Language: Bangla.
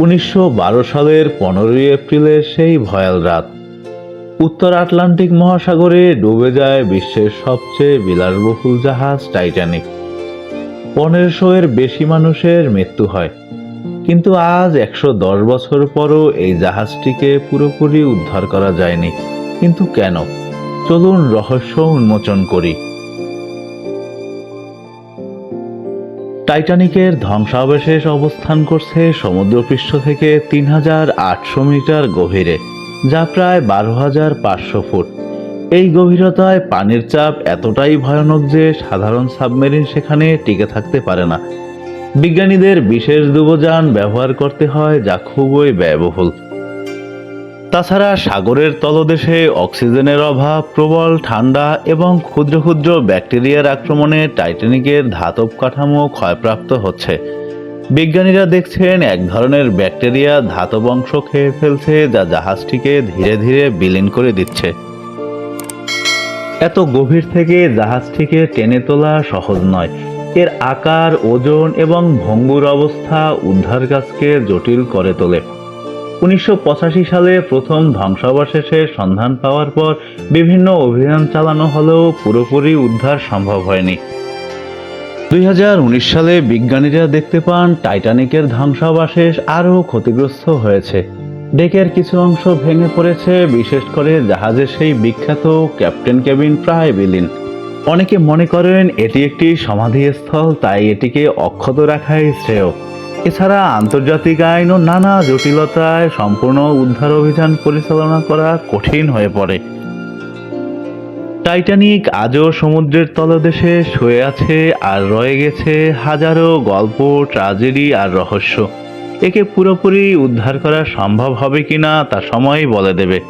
উনিশশো বারো সালের পনেরোই এপ্রিলের সেই ভয়াল রাত। উত্তর আটলান্টিক মহাসাগরে ডুবে যায় বিশ্বের সবচেয়ে বিলাসবহুল জাহাজ টাইটানিক। পনেরোশো এর বেশি মানুষের মৃত্যু হয়। কিন্তু আজ একশো দশ বছর পরও এই জাহাজটিকে পুরোপুরি উদ্ধার করা যায়নি। কিন্তু কেন? চলুন রহস্য উন্মোচন করি। টাইটানিকের ধ্বংসাবশেষ অবস্থান করছে সমুদ্রপৃষ্ঠ থেকে তিন হাজার আটশো মিটার গভীরে, যা প্রায় বারো হাজার পাঁচশো ফুট। এই গভীরতায় পানির চাপ এতটাই ভয়ানক যে সাধারণ সাবমেরিন সেখানে টিকে থাকতে পারে না। বিজ্ঞানীদের বিশেষ ডুবোযান ব্যবহার করতে হয়, যা খুবই ব্যয়বহুল। তাছাড়া সাগরের তলদেশে অক্সিজেনের অভাব, প্রবল ঠান্ডা এবং ক্ষুদ্র ক্ষুদ্র ব্যাকটেরিয়ার আক্রমণে টাইটানিকের ধাতব কাঠামো ক্ষয়প্রাপ্ত হচ্ছে। বিজ্ঞানীরা দেখছেন এক ধরনের ব্যাকটেরিয়া ধাতব অংশ খেয়ে ফেলছে যা জাহাজটিকে ধীরে ধীরে বিলীন করে দিচ্ছে। এত গভীর থেকে জাহাজটিকে টেনে তোলা সহজ নয়। এর আকার, ওজন এবং ভঙ্গুর অবস্থা উদ্ধার কাজকে জটিল করে তোলে। উনিশশো পঁচাশি সালে প্রথম ধ্বংসাবশেষের সন্ধান পাওয়ার পর বিভিন্ন অভিযান চালানো হলেও পুরোপুরি উদ্ধার সম্ভব হয়নি। দুই হাজার উনিশ সালে বিজ্ঞানীরা দেখতে পান, টাইটানিকের ধ্বংসাবশেষ আরও ক্ষতিগ্রস্ত হয়েছে। ডেকের কিছু অংশ ভেঙে পড়েছে, বিশেষ করে জাহাজের সেই বিখ্যাত ক্যাপ্টেন কেবিন প্রায় বিলীন। অনেকে মনে করেন এটি একটি সমাধিস্থল, তাই এটিকে অক্ষত রাখাই শ্রেয়। এছাড়া আন্তর্জাতিক আইন ও নানা জটিলতায় সম্পূর্ণ উদ্ধার অভিযান পরিচালনা করা কঠিন হয়ে পড়ে। টাইটানিক আজও সমুদ্রের তলদেশে শুয়ে আছে আর রয়ে গেছে হাজারো গল্প, ট্রাজেডি আর রহস্য। একে পুরোপুরি উদ্ধার করা সম্ভব হবে কিনা তা সময়ই বলে দেবে।